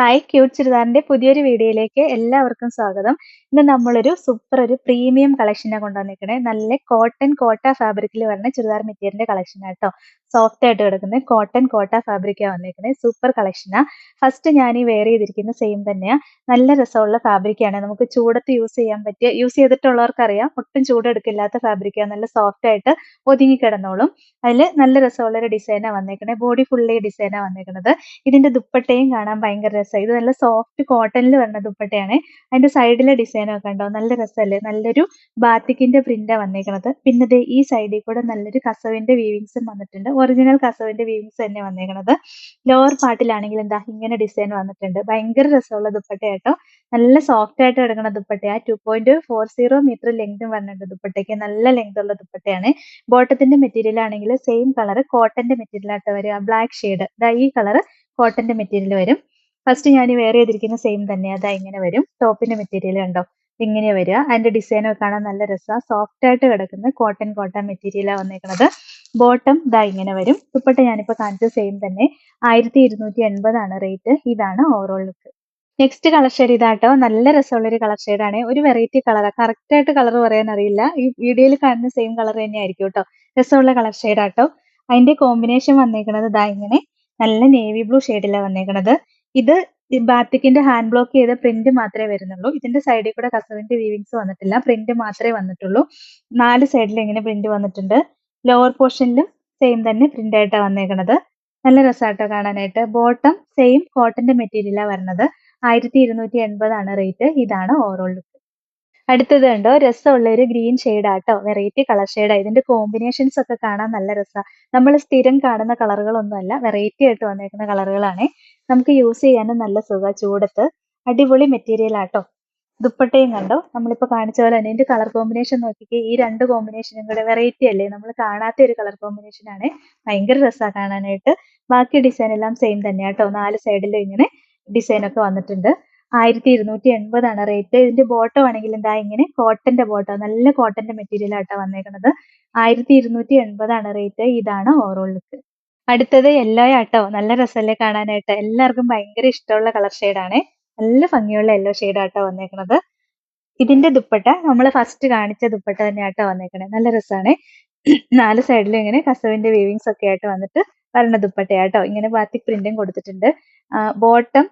Hi cute ചുരിദാറിന്റെ പുതിയൊരു വീഡിയോയിലേക്ക് എല്ലാവർക്കും സ്വാഗതം. ഇന്ന് നമ്മളൊരു സൂപ്പർ ഒരു പ്രീമിയം കളക്ഷനാണ് കൊണ്ടുവന്നിരിക്കണേ. നല്ല കോട്ടൺ കോട്ട ഫാബ്രിക്കിൽ വരുന്ന ചുരിദാർ മെറ്റീരിയലിന്റെ കളക്ഷൻ ആട്ടോ സോഫ്റ്റ് ആയിട്ട് കിടക്കുന്നത് കോട്ടൺ കോട്ട ഫാബ്രിക്കാണ് വന്നിരിക്കുന്നത് സൂപ്പർ കളക്ഷനാ ഫസ്റ്റ് ഞാൻ ഈ വെയർ ചെയ്തിരിക്കുന്ന സെയിം തന്നെയാണ് നല്ല രസമുള്ള ഫാബ്രിക്കാണ് നമുക്ക് ചൂടത്ത് യൂസ് ചെയ്യാൻ പറ്റിയ യൂസ് ചെയ്തിട്ടുള്ളവർക്കറിയാം. ഒട്ടും ചൂടെടുക്കില്ലാത്ത ഫാബ്രിക്കാണ് നല്ല സോഫ്റ്റ് ആയിട്ട് ഒതുങ്ങി കിടന്നോളും. അതിൽ നല്ല രസമുള്ള ഒരു ഡിസൈനാണ് വന്നേക്കണേ ബോഡി ഫുള്ളി ഡിസൈനാണ് വന്നേക്കുന്നത് ഇതിന്റെ ദുപ്പട്ടയും കാണാൻ ഭയങ്കര രസം. ഇത് നല്ല സോഫ്റ്റ് കോട്ടണിൽ വരുന്ന ദുപ്പട്ടയാണ്. അതിന്റെ സൈഡിലെ ഡിസൈൻ ഒക്കെ ഉണ്ടോ നല്ല രസമല്ലേ നല്ലൊരു ബാത്തിക്കിന്റെ പ്രിന്റാ വന്നേക്കണത്. പിന്നെ ദേ ഈ സൈഡിൽ കൂടെ നല്ലൊരു കസവിന്റെ വീവിങ്സും വന്നിട്ടുണ്ട്. ഒറിജിനൽ കസവിന്റെ വീവിങ്സ് തന്നെ വന്നേക്കണത്. ലോവർ പാർട്ടിലാണെങ്കിൽ എന്താ? ഇങ്ങനെ ഡിസൈൻ വന്നിട്ടുണ്ട്. ഭയങ്കര രസമുള്ള ദുപ്പട്ടയാട്ടോ നല്ല സോഫ്റ്റ് ആയിട്ട് കിടക്കുന്ന ദുപ്പട്ടയാ. Two point four zero meter ലെങ്തും വരുന്നുണ്ട് ദുപ്പട്ടയ്ക്ക്. നല്ല ലെങ്ത് ഉള്ള ദുപ്പട്ടയാണ്. ബോട്ടത്തിന്റെ മെറ്റീരിയൽ ആണെങ്കിൽ സെയിം കളർ കോട്ടന്റെ മെറ്റീരിയൽ ആയിട്ട് വരിക. ബ്ലാക്ക് ഷെയ്ഡ് ഈ കളർ കോട്ടന്റെ മെറ്റീരിയൽ വരും. ഫസ്റ്റ് ഞാൻ വേറെ ചെയ്തിരിക്കുന്ന സെയിം തന്നെ. അതാ ഇങ്ങനെ വരും. ടോപ്പിന്റെ മെറ്റീരിയൽ കണ്ടോ? ഇങ്ങനെ വരിക. അതിന്റെ ഡിസൈൻ ഒക്കെ കാണാൻ നല്ല രസമാണ് സോഫ്റ്റ് ആയിട്ട് കിടക്കുന്ന കോട്ടൺ കോട്ടൺ മെറ്റീരിയലാണ് വന്നേക്കുന്നത് ബോട്ടം ഇതാ ഇങ്ങനെ വരും. ദുപ്പട്ട ഞാനിപ്പോ കാണിച്ച സെയിം തന്നെ. ആയിരത്തി ഇരുന്നൂറ്റി എൺപതാണ് റേറ്റ് ഇതാണ് overall look next colour shade ഇതാട്ടോ. നല്ല രസമുള്ള ഒരു കളർ ഷെയ്ഡാണ് ഒരു വെറൈറ്റി കളറാണ് കറക്റ്റ് ആയിട്ട് കളർ പറയാൻ അറിയില്ല ഈ വീഡിയോയിൽ കാണുന്ന സെയിം കളർ തന്നെ ആയിരിക്കും കേട്ടോ രസമുള്ള കളർ ഷെയ്ഡാട്ടോ അതിന്റെ കോമ്പിനേഷൻ വന്നേക്കുന്നത് ഇതാ ഇങ്ങനെ. നല്ല നേവി ബ്ലൂ ഷെയ്ഡിലാണ് വന്നേക്കുന്നത് ഇത് ബാത്തിക്കിന്റെ ഹാൻഡ് ബ്ലോക്ക് ചെയ്ത പ്രിന്റ് മാത്രമേ വരുന്നുള്ളൂ. ഇതിന്റെ സൈഡിൽ കൂടെ കസവിന്റെ വീവിങ്സ് വന്നിട്ടില്ല. പ്രിന്റ് മാത്രമേ വന്നിട്ടുള്ളൂ. നാല് സൈഡിൽ ഇങ്ങനെ പ്രിന്റ് വന്നിട്ടുണ്ട്. ലോവർ പോർഷനിലും സെയിം തന്നെ പ്രിന്റ് ആയിട്ടാണ് വന്നേക്കുന്നത് നല്ല രസമായിട്ടോ കാണാനായിട്ട്. ബോട്ടം സെയിം കോട്ടന്റെ മെറ്റീരിയലാണ് വരുന്നത് ആയിരത്തി ഇരുന്നൂറ്റി എൺപതാണ് റേറ്റ് ഇതാണ് ഓവറോൾ ലുക്ക് അടുത്തത് കണ്ടോ? രസമുള്ള ഒരു ഗ്രീൻ ആട്ടോ. വെറൈറ്റി കളർ ഷെയ്ഡാ ഇതിന്റെ കോമ്പിനേഷൻസ് ഒക്കെ കാണാൻ നല്ല രസമാണ് നമ്മൾ സ്ഥിരം കാണുന്ന കളറുകളൊന്നുമല്ല വെറൈറ്റി ആയിട്ട് വന്നേക്കുന്ന കളറുകളാണ് നമുക്ക് യൂസ് ചെയ്യാനും നല്ല സുഖ. ചൂടത്ത് അടിപൊളി മെറ്റീരിയൽ ആട്ടോ. ദുപ്പട്ടയും കണ്ടോ? നമ്മളിപ്പോ കാണിച്ച പോലെ തന്നെ കളർ കോമ്പിനേഷൻ നോക്കിക്കേ ഈ രണ്ട് കോമ്പിനേഷനും കൂടെ വെറൈറ്റി അല്ലേ? നമ്മൾ കാണാത്ത ഒരു കളർ കോമ്പിനേഷൻ ആണ്. ഭയങ്കര രസമാണ് കാണാനായിട്ട്. ബാക്കി ഡിസൈൻ എല്ലാം സെയിം തന്നെ തന്നെയാട്ടോ നാല് സൈഡിലും ഇങ്ങനെ ഡിസൈൻ ഒക്കെ വന്നിട്ടുണ്ട്. ആയിരത്തി ഇരുന്നൂറ്റി എൺപതാണ് റേറ്റ് ഇതിന്റെ ബോട്ടം ആണെങ്കിൽ എന്താ ഇങ്ങനെ കോട്ടന്റെ ബോട്ടം നല്ല കോട്ടന്റെ മെറ്റീരിയൽ ആട്ടോ വന്നേക്കുന്നത് ആയിരത്തി ഇരുന്നൂറ്റി എൺപതാണ് റേറ്റ് ഇതാണ് ഓവറോൾ ലുക്ക് അടുത്തത് യെല്ലോ ആട്ടോ നല്ല രസമല്ലേ കാണാനായിട്ട്. എല്ലാവർക്കും ഭയങ്കര ഇഷ്ടമുള്ള കളർ ഷെയ്ഡാണ് നല്ല ഭംഗിയുള്ള യെല്ലോ ആട്ടോ വന്നേക്കുന്നത് ഇതിന്റെ ദുപ്പട്ട നമ്മൾ ഫസ്റ്റ് കാണിച്ച ദുപ്പട്ട തന്നെയാട്ടോ വന്നേക്കണേ. നല്ല രസമാണ് നാല് സൈഡിലും ഇങ്ങനെ കസവിന്റെ വീവിങ്സ് ഒക്കെ ആയിട്ട് വന്നിട്ട് വരണ ദുപ്പട്ടയാട്ടോ ഇങ്ങനെ ബാത്തിക് പ്രിന്റും കൊടുത്തിട്ടുണ്ട്. ബോട്ടം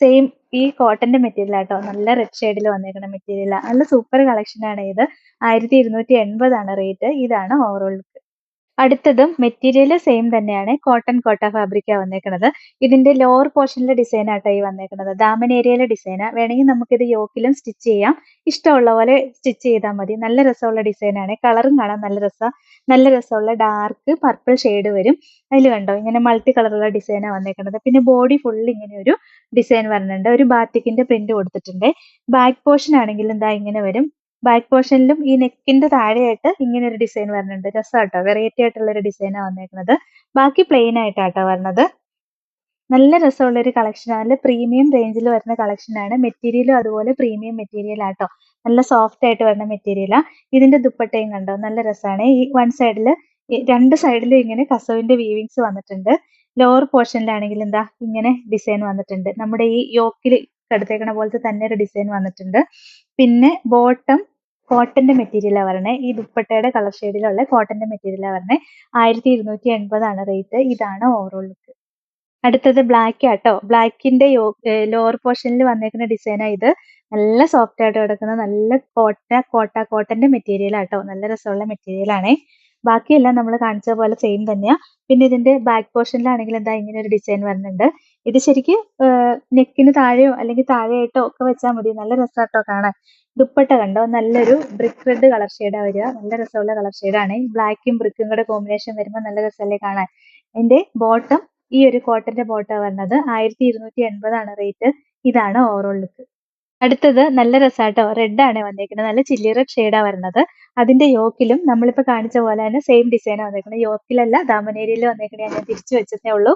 സെയിം ഈ കോട്ടന്റെ മെറ്റീരിയൽ ആട്ടോ നല്ല റെഡ് ഷെയ്ഡിൽ വന്നേക്കുന്ന മെറ്റീരിയൽ നല്ല സൂപ്പർ കളക്ഷൻ ആണ് ഇത്. ആയിരത്തി ഇരുന്നൂറ്റി എൺപതാണ് റേറ്റ് ഇതാണ് ഓവറോൾ അടുത്തതും മെറ്റീരിയൽ സെയിം തന്നെയാണ്. കോട്ടൺ കോട്ട ഫാബ്രിക്കാ വന്നേക്കുന്നത് ഇതിന്റെ ലോവർ പോർഷനിലെ ഡിസൈൻ ആട്ടായി വന്നേക്കുന്നത് ദാമൻ ഏരിയയിലെ ഡിസൈനാ വേണമെങ്കിൽ നമുക്കിത് യോക്കിലും സ്റ്റിച്ച് ചെയ്യാം. ഇഷ്ടമുള്ള പോലെ സ്റ്റിച്ച് ചെയ്താൽ മതി. നല്ല രസമുള്ള ഡിസൈനാണ് കളറും കാണാൻ നല്ല രസം. നല്ല രസമുള്ള ഡാർക്ക് പർപ്പിൾ ഷെയ്ഡ് വരും. അതിൽ കണ്ടോ? ഇങ്ങനെ മൾട്ടി കളറുള്ള ഡിസൈനാണ് വന്നേക്കുന്നത് പിന്നെ ബോഡി ഫുൾ ഇങ്ങനെ ഒരു ഡിസൈൻ വരുന്നുണ്ട് ഒരു ബാത്തിക്കിന്റെ പ്രിന്റ് കൊടുത്തിട്ടുണ്ട്. ബാക്ക് പോർഷൻ ആണെങ്കിലും ഇതാ ഇങ്ങനെ വരും. ബാക്ക് പോർഷനിലും ഈ നെക്കിന്റെ താഴെയായിട്ട് ഇങ്ങനെ ഒരു ഡിസൈൻ വരുന്നുണ്ട്. രസമാട്ടോ വെറൈറ്റി ആയിട്ടുള്ള ഒരു ഡിസൈനാണ് വന്നേക്കുന്നത് ബാക്കി പ്ലെയിൻ ആയിട്ടാട്ടോ വരുന്നത് നല്ല രസമുള്ള ഒരു കളക്ഷൻ. നല്ല പ്രീമിയം റേഞ്ചിൽ വരുന്ന കളക്ഷൻ ആണ്. മെറ്റീരിയലും അതുപോലെ പ്രീമിയം മെറ്റീരിയൽ ആട്ടോ. നല്ല സോഫ്റ്റ് ആയിട്ട് വരുന്ന മെറ്റീരിയലാണ് ഇതിന്റെ ദുപ്പട്ടയും കണ്ടോ? നല്ല രസമാണ് ഈ വൺ സൈഡിൽ രണ്ട് സൈഡിലും ഇങ്ങനെ കസവിന്റെ വീവിങ്സ് വന്നിട്ടുണ്ട്. ലോവർ പോർഷനിലാണെങ്കിൽ എന്താ? ഇങ്ങനെ ഡിസൈൻ വന്നിട്ടുണ്ട്. നമ്മുടെ ഈ യോക്കിൽ കടുത്തേക്കണ പോലത്തെ തന്നെ ഒരു ഡിസൈൻ വന്നിട്ടുണ്ട്. പിന്നെ ബോട്ടം കോട്ടന്റെ മെറ്റീരിയലാണ് വരണേ. ഈ ദുപ്പട്ടയുടെ കളർ ഷെയ്ഡിലുള്ള കോട്ടന്റെ മെറ്റീരിയലാണ് വരണേ ആയിരത്തി ഇരുന്നൂറ്റി എൺപതാണ് റേറ്റ് ഇതാണ് ഓവറോൾ ലുക്ക് അടുത്തത് ബ്ലാക്ക് ആട്ടോ. ബ്ലാക്കിന്റെ ലോവർ പോർഷനിൽ വന്നേക്കുന്ന ഡിസൈനാണ് ഇത്. നല്ല സോഫ്റ്റ് ആയിട്ട് കിടക്കുന്ന നല്ല കോട്ട കോട്ട കോട്ടന്റെ മെറ്റീരിയൽ ആട്ടോ നല്ല രസമുള്ള മെറ്റീരിയൽ ആണേ. ബാക്കിയെല്ലാം നമ്മൾ കാണിച്ച പോലെ സെയിം തന്നെയാ. പിന്നെ ഇതിന്റെ ബാക്ക് പോർഷനിലാണെങ്കിൽ എന്താ ഇങ്ങനെ ഒരു ഡിസൈൻ വരുന്നുണ്ട്. ഇത് ശരിക്ക് നെക്കിന് താഴെയോ അല്ലെങ്കിൽ താഴെയായിട്ടോ ഒക്കെ വെച്ചാൽ മതി. നല്ല രസമാട്ടോ കാണാൻ. ദുപ്പട്ട കണ്ടോ? നല്ലൊരു ബ്രിക്ക് റെഡ് കളർ ഷെയ്ഡാ വരിക. നല്ല രസമുള്ള കളർ ഷെയ്ഡാണ് ബ്ലാക്കും ബ്രിക്കും കൂടെ കോമ്പിനേഷൻ വരുമ്പോൾ നല്ല രസമല്ലേ കാണാൻ. എന്റെ ബോട്ടം ഈ ഒരു കോട്ടന്റെ ബോട്ടാ വരുന്നത് ആയിരത്തി ഇരുന്നൂറ്റി എൺപതാണ് റേറ്റ് ഇതാണ് ഓവറോൾ ലുക്ക് അടുത്തത് നല്ല രസമാട്ടോ റെഡ് ആണ് വന്നേക്കുന്നത് നല്ല ചില്ലി റെഡ് ഷെയ്ഡാ വരുന്നത് അതിന്റെ യോക്കിലും നമ്മളിപ്പോ കാണിച്ച പോലെ തന്നെ സെയിം ഡിസൈനാണ് വന്നേക്കുന്നത് യോക്കിലല്ല ദാമനേരിയിൽ വന്നേക്കുന്നത് ഞാൻ തിരിച്ചു വെച്ചതേ ഉള്ളൂ.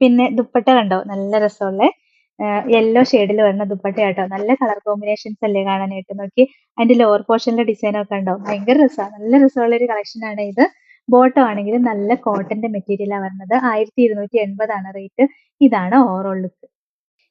പിന്നെ ദുപ്പട്ട കണ്ടോ? നല്ല രസമുള്ള. യെല്ലോ ഷെയ്ഡിൽ വരുന്ന ദുപ്പട്ടയാട്ടോ. നല്ല കളർ കോമ്പിനേഷൻസ് അല്ലേ കാണാനായിട്ട് നോക്കി. അതിന്റെ ലോവർ പോർഷനിലെ ഡിസൈൻ ഒക്കെ ഉണ്ടോ ഭയങ്കര രസമാണ് നല്ല രസമുള്ള ഒരു കളക്ഷൻ ആണ് ഇത്. ബോട്ടം ആണെങ്കിലും നല്ല കോട്ടന്റെ മെറ്റീരിയലാണ് വരുന്നത് ആയിരത്തി ഇരുന്നൂറ്റി എൺപതാണ് റേറ്റ് ഇതാണ് ഓവറോൾ ലുക്ക്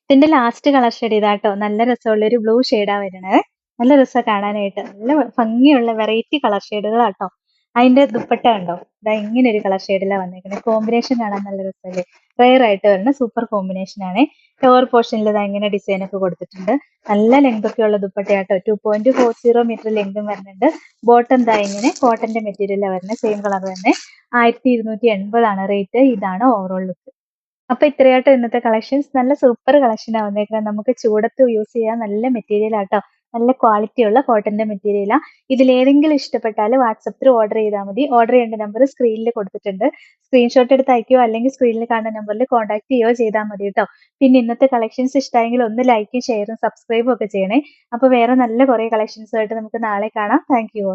ഇതിന്റെ ലാസ്റ്റ് കളർ ഷെയ്ഡ് ഇതാട്ടോ നല്ല രസമുള്ള ഒരു ബ്ലൂ ഷെയ്ഡാ വരുന്നത്. നല്ല രസമാണ് കാണാനായിട്ട്. നല്ല ഭംഗിയുള്ള വെറൈറ്റി കളർ ഷെയ്ഡുകളാട്ടോ അതിന്റെ ദുപ്പട്ട കണ്ടോ? ഇതാ ഇങ്ങനെ ഒരു കളർ ഷെയ്ഡിലാണ് വന്നേക്കുന്നത് കോമ്പിനേഷൻ കാണാൻ നല്ല രസമല്ലേ? റയർ ആയിട്ട് വരുന്ന സൂപ്പർ കോമ്പിനേഷൻ ആണ്. ടോർ പോർഷനിൽ ഇതാ ഇങ്ങനെ ഡിസൈൻ ഒക്കെ കൊടുത്തിട്ടുണ്ട്. നല്ല ലെങ്ത് ഒക്കെ ഉള്ള ദുപ്പട്ടയാട്ടോ two point four zero meter ലെങ്തും വരുന്നുണ്ട്. ബോട്ടം ദാ ഇങ്ങനെ കോട്ടന്റെ മെറ്റീരിയലാണ് വരുന്നത്. സെയിം കളർ തന്നെ. ആയിരത്തി ഇരുന്നൂറ്റി എൺപതാണ് റേറ്റ് ഇതാണ് ഓവറോൾ ലുക്ക് അപ്പൊ ഇത്രയാട്ടോ ഇന്നത്തെ കളക്ഷൻസ് നല്ല സൂപ്പർ കളക്ഷൻ ആ വന്നേക്കുന്നത് നമുക്ക് ചൂടത്ത് യൂസ് ചെയ്യാൻ നല്ല മെറ്റീരിയൽ ആട്ടോ. നല്ല ക്വാളിറ്റി ഉള്ള കോട്ടന്റെ മെറ്റീരിയലാ ഇതിലേതെങ്കിലും ഇഷ്ടപ്പെട്ടാൽ ത്രൂ ഓർഡർ ചെയ്താൽ മതി. ഓർഡർ ചെയ്യേണ്ട നമ്പർ സ്ക്രീനിൽ കൊടുത്തിട്ടുണ്ട്. സ്ക്രീൻഷോട്ട് എടുത്ത് അയക്കുകയോ അല്ലെങ്കിൽ സ്ക്രീനിൽ കാണുന്ന നമ്പറിൽ കോൺടാക്ട് ചെയ്യുകയോ ചെയ്താൽ മതി കേട്ടോ പിന്നെ ഇന്നത്തെ കളക്ഷൻസ് ഇഷ്ടമായെങ്കിൽ ഒന്ന് ലൈക്കും ഷെയറും സബ്സ്ക്രൈബും ഒക്കെ ചെയ്യണേ. അപ്പൊ വേറെ നല്ല കുറെ കളക്ഷൻസുമായിട്ട് നമുക്ക് നാളെ കാണാം. Thank you